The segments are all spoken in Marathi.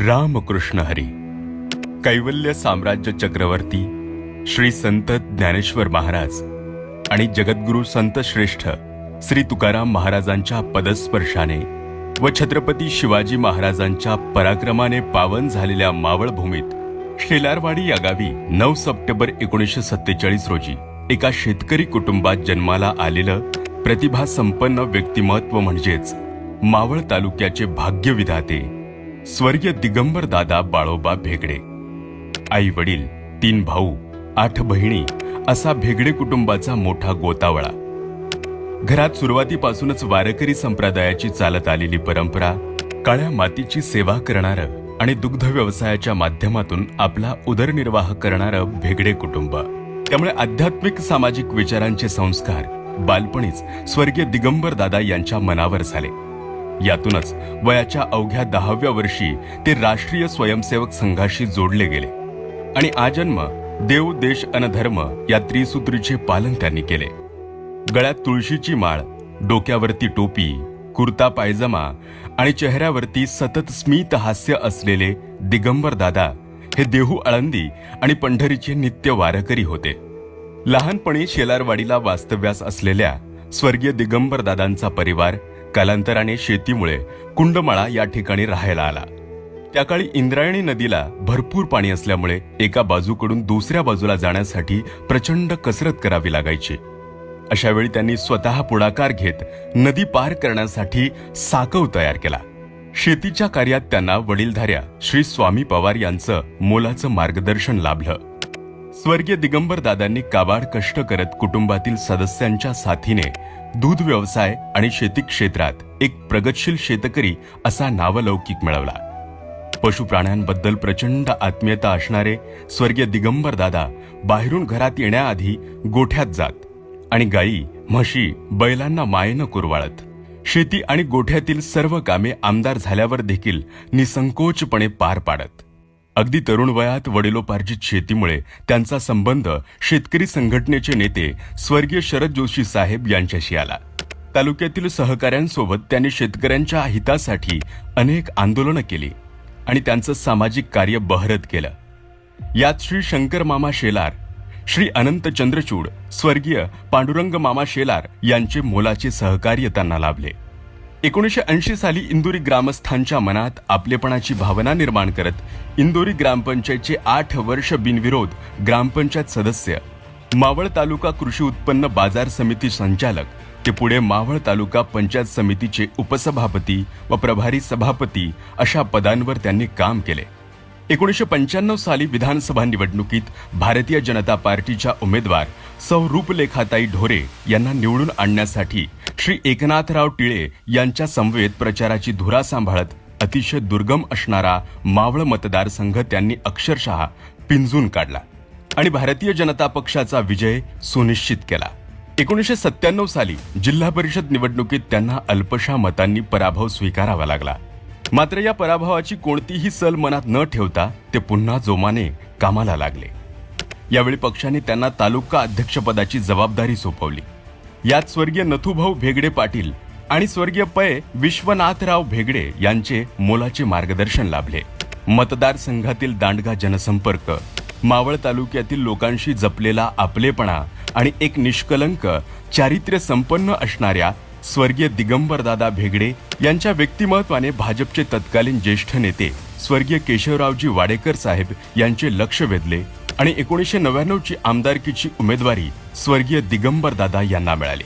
रामकृष्ण हरी. कैवल्य साम्राज्य चक्रवर्ती श्री संत ज्ञानेश्वर महाराज आणि जगद्गुरु संत श्रेष्ठ श्री तुकाराम महाराजांच्या पदस्पर्शाने व छत्रपती शिवाजी महाराजांच्या पराक्रमाने पावन झालेल्या मावळभूमीत शेलारवाडी या गावी नऊ सप्टेंबर एकोणीसशे सत्तेचाळीस रोजी एका शेतकरी कुटुंबात जन्माला आलेलं प्रतिभा संपन्न व्यक्तिमत्व म्हणजेच मावळ तालुक्याचे भाग्यविधाते स्वर्गीय दिगंबर दादा बाळोबा भेगडे. आई वडील तीन भाऊ आठ बहिणी असा भेगडे कुटुंबाचा मोठा गोतावळा. घरात सुरुवातीपासूनच वारकरी संप्रदायाची चालत आलेली परंपरा काळ्या मातीची सेवा करणारं आणि दुग्ध व्यवसायाच्या माध्यमातून आपला उदरनिर्वाह करणारं भेगडे कुटुंब. त्यामुळे आध्यात्मिक सामाजिक विचारांचे संस्कार बालपणीच स्वर्गीय दिगंबर दादा यांच्या मनावर झाले. यातूनच वयाच्या अवघ्या दहाव्या वर्षी ते राष्ट्रीय स्वयंसेवक संघाशी जोडले गेले. आणि आजन्म देव देश अन धर्म या त्रिसूत्रीचे पालन त्यांनी केले. गळ्यात तुळशीची माळ डोक्यावरती टोपी कुर्ता पायजमा आणि चेहऱ्यावरती सतत स्मित हास्य असलेले दिगंबर दादा हे देहू आळंदी आणि पंढरीचे नित्य वारकरी होते. लहानपणी शेलारवाडीला वास्तव्यास असलेल्या स्वर्गीय दिगंबर दादांचा परिवार कालांतराने शेतीमुळे कुंडमाळा या ठिकाणी राहायला आला. त्या काळी इंद्रायणी नदीला भरपूर पाणी असल्यामुळे एका बाजूकडून दुसऱ्या बाजूला जाण्यासाठी प्रचंड कसरत करावी लागायची. अशा वेळी त्यांनी स्वतः पुढाकार घेत नदी पार करण्यासाठी साकव तयार केला. शेतीच्या कार्यात त्यांना वडीलधाऱ्या श्री स्वामी पवार यांचं मोलाचं मार्गदर्शन लाभलं. स्वर्गीय दिगंबर दादांनी काबाड कष्ट करत कुटुंबातील सदस्यांच्या साथीने दूध व्यवसाय आणि शेती क्षेत्रात एक प्रगतशील शेतकरी असा नावलौकिक मिळवला. पशुप्राण्यांबद्दल प्रचंड आत्मीयता असणारे स्वर्गीय दिगंबर दादा बाहेरून घरात येण्याआधी गोठ्यात जात आणि गायी म्हशी बैलांना मायेनं कुरवाळत. शेती आणि गोठ्यातील सर्व कामे आमदार झाल्यावर देखील निसंकोचपणे पार पाडत. अगदी तरुण वयात वडिलोपार्जित शेतीमुळे त्यांचा संबंध शेतकरी संघटनेचे नेते स्वर्गीय शरद जोशी साहेब यांच्याशी आला. तालुक्यातील सहकाऱ्यांसोबत त्यांनी शेतकऱ्यांच्या हितासाठी अनेक आंदोलनं केली आणि त्यांचं सामाजिक कार्य बहरत केलं. यात श्री शंकर मामा शेलार श्री अनंत चंद्रचूड स्वर्गीय पांडुरंग मामा शेलार यांचे मोलाचे सहकार्य त्यांना लाभले. एकोणीसशे ऐंशी साली इंदोरी ग्रामस्थांच्या मनात आपलेपणाची भावना निर्माण करत इंदोरी ग्रामपंचायतचे आठ वर्ष बिनविरोध ग्रामपंचायत सदस्य. मावळ तालुका कृषी उत्पन्न बाजार समिती संचालक. ते पुढे मावळ तालुका पंचायत समितीचे उपसभापती व प्रभारी सभापती अशा पदांवर त्यांनी काम केले. एकोणीसशे पंच्याण्णव साली विधानसभा निवडणुकीत भारतीय जनता पार्टीच्या उमेदवार सौ रूपलेखाताई ढोरे यांना निवडून आणण्यासाठी श्री एकनाथराव टिळे यांच्या समवेत प्रचाराची धुरा सांभाळत अतिशय दुर्गम असणारा मावळ मतदारसंघ त्यांनी अक्षरशः पिंजून काढला आणि भारतीय जनता पक्षाचा विजय सुनिश्चित केला. एकोणीसशे सत्त्याण्णव साली जिल्हा परिषद निवडणुकीत त्यांना अल्पशा मतांनी पराभव स्वीकारावा लागला. मात्र या पराभवाची कोणतीही सल मनात न ठेवता ते पुन्हा जोमाने कामाला लागले. यावेळी पक्षाने त्यांना तालुका अध्यक्षपदाची जबाबदारी सोपवली. यात स्वर्गीय नथुभाऊ भेगडे पाटील आणि स्वर्गीय पै विश्वनाथराव भेगडे यांचे मोलाचे मार्गदर्शन लाभले. मतदारसंघातील दांडगा जनसंपर्क मावळ तालुक्यातील लोकांशी जपलेला आपलेपणा आणि एक निष्कलंक चारित्र्य संपन्न असणाऱ्या स्वर्गीय दिगंबरदादा भेगडे यांच्या व्यक्तिमत्वाने भाजपचे तत्कालीन ज्येष्ठ नेते स्वर्गीय केशवरावजी वाडेकर साहेब यांचे लक्ष वेधले आणि एकोणीसशे नव्याण्णवची आमदारकीची उमेदवारी स्वर्गीय दिगंबर दादा यांना मिळाली.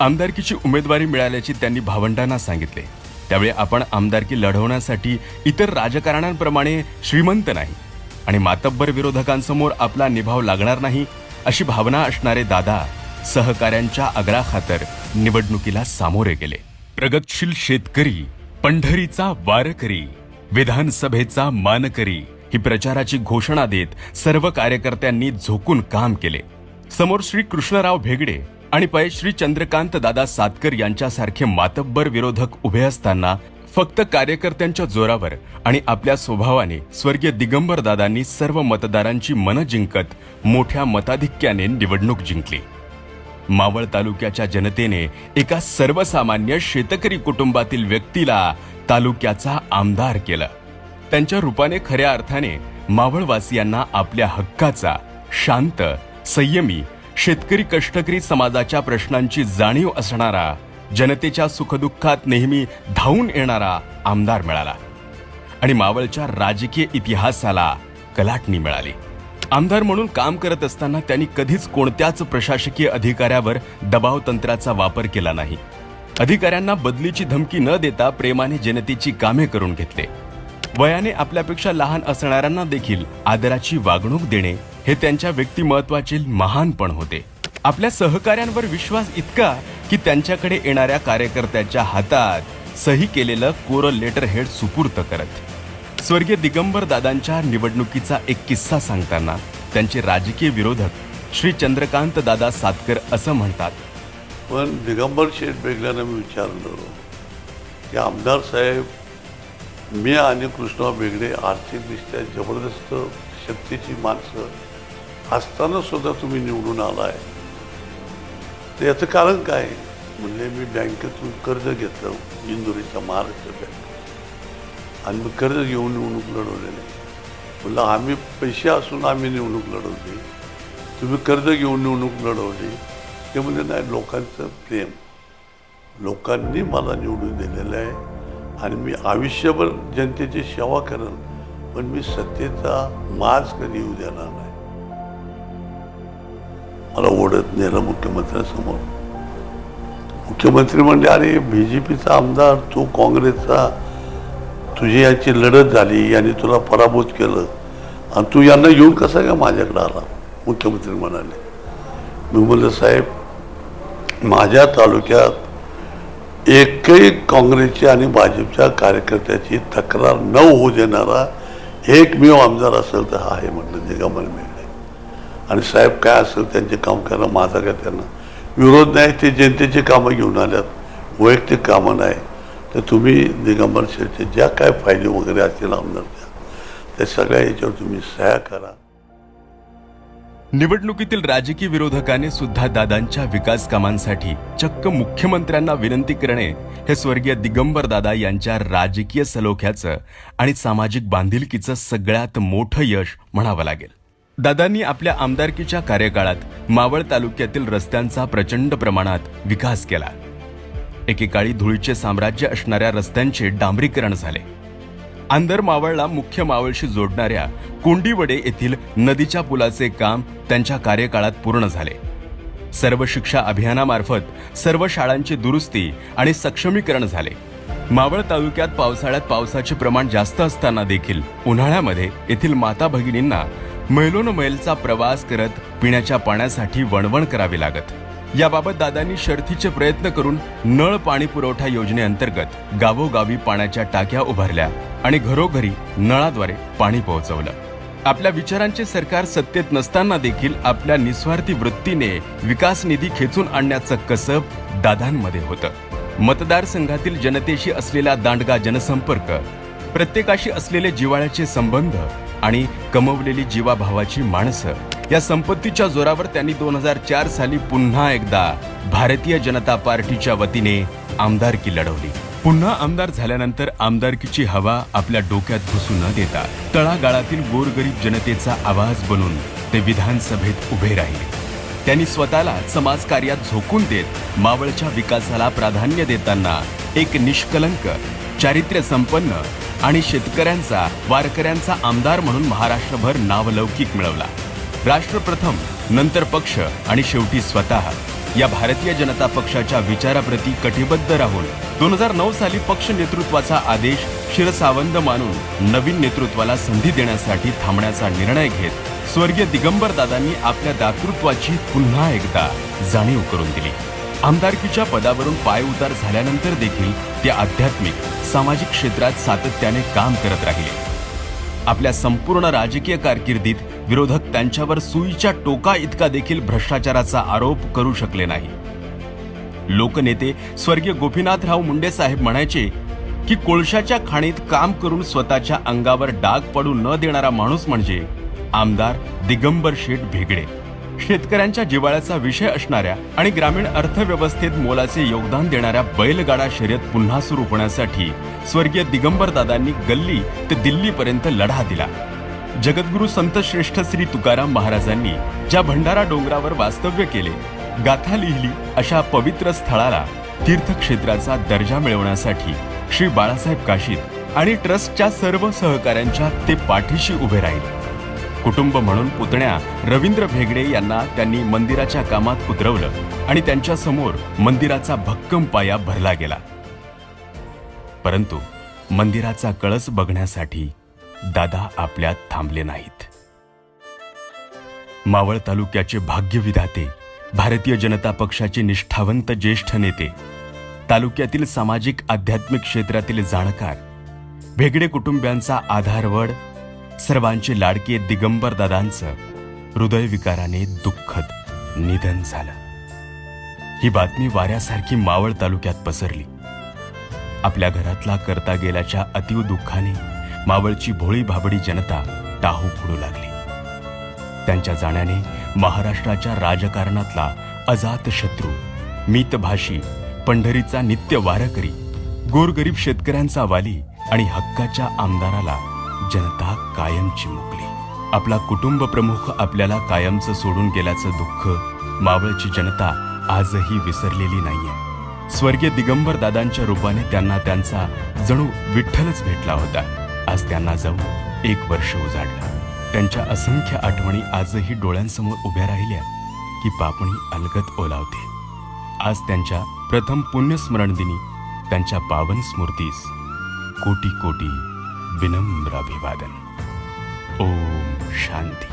आमदारकीची उमेदवारी मिळाल्याची त्यांनी भावंडांना सांगितले. त्यावेळी आपण आमदारकी लढवण्यासाठी इतर राजकारण्यांप्रमाणे श्रीमंत नाही आणि मातब्बर विरोधकांसमोर आपला निभाव लागणार नाही अशी भावना असणारे दादा सहकाऱ्यांच्या आग्राखातर निवडणुकीला सामोरे गेले. प्रगतशील शेतकरी पंढरीचा वारकरी विधानसभेचा मानकरी ही प्रचाराची घोषणा देत सर्व कार्यकर्त्यांनी झोकून काम केले. समोर श्री कृष्णराव भेगडे आणि पै श्री चंद्रकांत दादा सातकर यांच्यासारखे मातब्बर विरोधक उभे असताना फक्त कार्यकर्त्यांच्या जोरावर आणि आपल्या स्वभावाने स्वर्गीय दिगंबर दादांनी सर्व मतदारांची मनं जिंकत मोठ्या मताधिक्याने निवडणूक जिंकली. मावळ तालुक्याच्या जनतेने एका सर्वसामान्य शेतकरी कुटुंबातील व्यक्तीला तालुक्याचा आमदार केलं. त्यांच्या रूपाने खऱ्या अर्थाने मावळवासियांना आपल्या हक्काचा शांत संयमी शेतकरी कष्टकरी समाजाच्या प्रश्नांची जाणीव असणारा जनतेच्या सुखदुःखात नेहमी धावून येणारा आमदार मिळाला. आणि मावळच्या राजकीय इतिहासाला कलाटणी मिळाली. आमदार म्हणून काम करत असताना त्यांनी कधीच कोणत्याच प्रशासकीय अधिकाऱ्यावर दबाव तंत्राचा वापर केला नाही. अधिकाऱ्यांना बदलीची धमकी न देता प्रेमाने जनतेची कामे करून घेतले. वयाने आपल्यापेक्षा लहान असणाऱ्यांना देखील आदराची वागणूक देणे हे त्यांच्या व्यक्तिमत्वाचे महानपण होते. आपल्या सहकाऱ्यांवर विश्वास इतका की त्यांच्याकडे येणाऱ्या कार्यकर्त्याच्या हातात सही केलेलं कोरल लेटर हेड सुपूर्त करत. स्वर्गीय दिगंबर दादांच्या निवडणुकीचा एक किस्सा सांगताना त्यांचे राजकीय विरोधक श्री चंद्रकांत दादा सातकर असं म्हणतात. पण दिगंबर शेठ बेगल्यानं मी विचारलं की आमदार साहेब मी आणि कृष्णा बेगडे आर्थिकदृष्ट्या जबरदस्त शक्तीची माणसं असताना सुद्धा तुम्ही निवडून आलाय. तर याचं कारण काय? म्हणजे मी बँकेतून कर्ज घेतलं इंदुरीच्या महाराष्ट्र बँक. आणि मी कर्ज घेऊन निवडणूक लढवलेली म्हणलं आम्ही पैसे असून आम्ही निवडणूक लढवली. तुम्ही कर्ज घेऊन निवडणूक लढवली. ते म्हणजे नाही लोकांचं प्रेम. लोकांनी मला निवडून दिलेलं आहे. आणि मी आयुष्यभर जनतेची सेवा करेन पण मी सत्तेचा माज कधी येऊ देणार नाही. मला ओढत नेलं मुख्यमंत्र्यांसमोर. मुख्यमंत्री म्हणले अरे बी जे पीचा आमदार तो काँग्रेसचा तुझी याची लढत झाली यांनी तुला पराभूत केलं. आणि तू यांना येऊन कसा काय माझ्याकडे आला? मुख्यमंत्री म्हणाले. मी म्हणलं साहेब माझ्या तालुक्यात एकही काँग्रेसच्या आणि भाजपच्या कार्यकर्त्याची तक्रार न होऊ देणारा एकमेव आमदार असेल तर हा आहे म्हटलं दिगंबर मिळणे आणि साहेब काय असेल त्यांचे काम करा माझा काय त्यांना? विरोध नाही ते जनतेची कामं घेऊन आल्यात. वैयक्तिक कामं नाही. तर तुम्ही दिगंबर शेठचे ज्या काय फायदे वगैरे असतील आमदारच्या त्या सगळ्या याच्यावर तुम्ही सह्या करा. निवडणुकीतील राजकीय विरोधकाने सुद्धा दादांच्या विकास कामांसाठी चक्क मुख्यमंत्र्यांना विनंती करणे हे स्वर्गीय दिगंबर दादा यांच्या राजकीय सलोख्याचं आणि सामाजिक बांधिलकीचं सगळ्यात मोठं यश म्हणावं लागेल. दादांनी आपल्या आमदारकीच्या कार्यकाळात मावळ तालुक्यातील रस्त्यांचा प्रचंड प्रमाणात विकास केला. एकेकाळी धुळीचे साम्राज्य असणाऱ्या रस्त्यांचे डांबरीकरण झाले. आंदर मावळला मुख्य मावळशी जोडणाऱ्या कोंडीवडे येथील नदीच्या पुलाचे काम त्यांच्या कार्यकाळात पूर्ण झाले. सर्व शिक्षा अभियानामार्फत सर्व शाळांची दुरुस्ती आणि सक्षमीकरण झाले. मावळ तालुक्यात पावसाळ्यात पावसाचे प्रमाण जास्त असताना देखील उन्हाळ्यामध्ये येथील माता भगिनींना मैलोन मैलचा प्रवास करत पिण्याच्या पाण्यासाठी वणवण करावी लागत. याबाबत दादांनी शर्थीचे प्रयत्न करून नळ पाणी पुरवठा योजनेअंतर्गत गावोगावी पाण्याच्या टाक्या उभारल्या आणि घरोघरी नळाद्वारे पाणी पोहोचवलं. आपल्या विचारांचे सरकार सत्तेत नसताना देखील आपल्या निस्वार्थी वृत्तीने विकास निधी खेचून आणण्याचं कसब दादांमध्ये होतं. मतदारसंघातील जनतेशी असलेला दांडगा जनसंपर्क प्रत्येकाशी असलेले जिव्हाळ्याचे संबंध आणि कमवलेली जीवाभावाची माणसं या संपत्तीच्या जोरावर त्यांनी दोन हजार चार साली पुन्हा एकदा भारतीय जनता पार्टीच्या वतीने आमदारकी लढवली. पुन्हा आमदार झाल्यानंतर आमदारकीची हवा आपल्या डोक्यात घुसू न देता तळागाळातील गोरगरीब जनतेचा आवाज बनून ते विधानसभेत उभे राहिले. त्यांनी स्वतःला समाजकार्यात झोकून देत मावळच्या विकासाला प्राधान्य देताना एक निष्कलंक चारित्र्य संपन्न आणि शेतकऱ्यांचा वारकऱ्यांचा आमदार म्हणून महाराष्ट्रभर नावलौकिक मिळवला. राष्ट्र प्रथम नंतर पक्ष आणि शेवटी स्वतः. या भारतीय जनता पक्षाच्या विचाराप्रती कटिबद्ध राहून दोन हजार नऊ साली पक्ष नेतृत्वाचा आदेश शिरसावंद मानून नवीन नेतृत्वाला संधी देण्यासाठी थांबण्याचा निर्णय घेत स्वर्गीय दिगंबर दादांनी आपल्या दातृत्वाची पुन्हा एकदा जाणीव करून दिली. आमदारकीच्या पदावरून पाय उतार झाल्यानंतर देखील ते आध्यात्मिक सामाजिक क्षेत्रात सातत्याने काम करत राहिले. आपल्या संपूर्ण राजकीय कारकिर्दीत विरोधक त्यांच्यावर सुईच्या टोका इतका देखील भ्रष्टाचाराचा आरोप करू शकले नाही. लोकनेते स्वर्गीय गोपीनाथराव मुंडे साहेब म्हणायचे की कोळशाच्या खाणीत काम करून स्वतःच्या अंगावर डाग पडू न देणारा माणूस म्हणजे आमदार दिगंबर शेठ भेगडे. शेतकऱ्यांच्या जिवाळ्याचा विषय असणाऱ्या आणि ग्रामीण अर्थव्यवस्थेत मोलाचे योगदान देणाऱ्या बैलगाडा शर्यत पुन्हा सुरू होण्यासाठी स्वर्गीय दिगंबर दादांनी गल्ली ते दिल्लीपर्यंत लढा दिला. जगद्गुरु संत श्रेष्ठ श्री तुकाराम महाराजांनी ज्या भंडारा डोंगरावर वास्तव्य केले गाथा लिहिली अशा पवित्र स्थळाला तीर्थक्षेत्राचा दर्जा मिळवण्यासाठी श्री बाळासाहेब काशीद आणि ट्रस्टच्या सर्व सहकाऱ्यांच्या ते पाठीशी उभे राहिले. कुटुंब म्हणून पुतण्या रवींद्र भेगडे यांना त्यांनी मंदिराच्या कामात उतरवलं आणि त्यांच्यासमोर मंदिराचा भक्कम पाया भरला गेला. परंतु मंदिराचा कळस बघण्यासाठी दादा आपल्यात थांबले नाहीत. मावळ तालुक्याचे भाग्यविधाते भारतीय जनता पक्षाचे निष्ठावंत ज्येष्ठ नेते तालुक्यातील सामाजिक आध्यात्मिक क्षेत्रातील जाणकार भेगडे कुटुंबियांचा आधारवड सर्वांचे लाडके दिगंबर दादांचं हृदयविकाराने दुःखद निधन झालं. ही बातमी वाऱ्यासारखी मावळ तालुक्यात पसरली. आपल्या घरातला करता गेल्याच्या अतीव दुःखाने मावळची भोळी भाबडी जनता टाहू फोडू लागली. त्यांच्या जाण्याने महाराष्ट्राच्या राजकारणातला अजात शत्रू मितभाषी पंढरीचा नित्य वारकरी गोरगरीब शेतकऱ्यांचा वाली आणि हक्काच्या आमदाराला जनता कायमची मुकली आपला कुटुंब प्रमुख आपल्याला कायमचं सोडून गेल्याचं दुःख मावळची जनता आजही विसरलेली नाहीये. स्वर्गीय दिगंबर दादांच्या रूपाने त्यांना त्यांचा जणू विठ्ठलच भेटला होता. आज त्यांना जाऊन एक वर्ष उजाडलं. त्यांच्या असंख्य आठवणी आजही डोळ्यांसमोर उभ्या राहिल्या की पापणी अलगत ओलावते. आज त्यांच्या प्रथम पुण्यस्मरण दिनी त्यांच्या पावन स्मृतीस कोटी कोटी विनम्र अभिवादन ओम शांती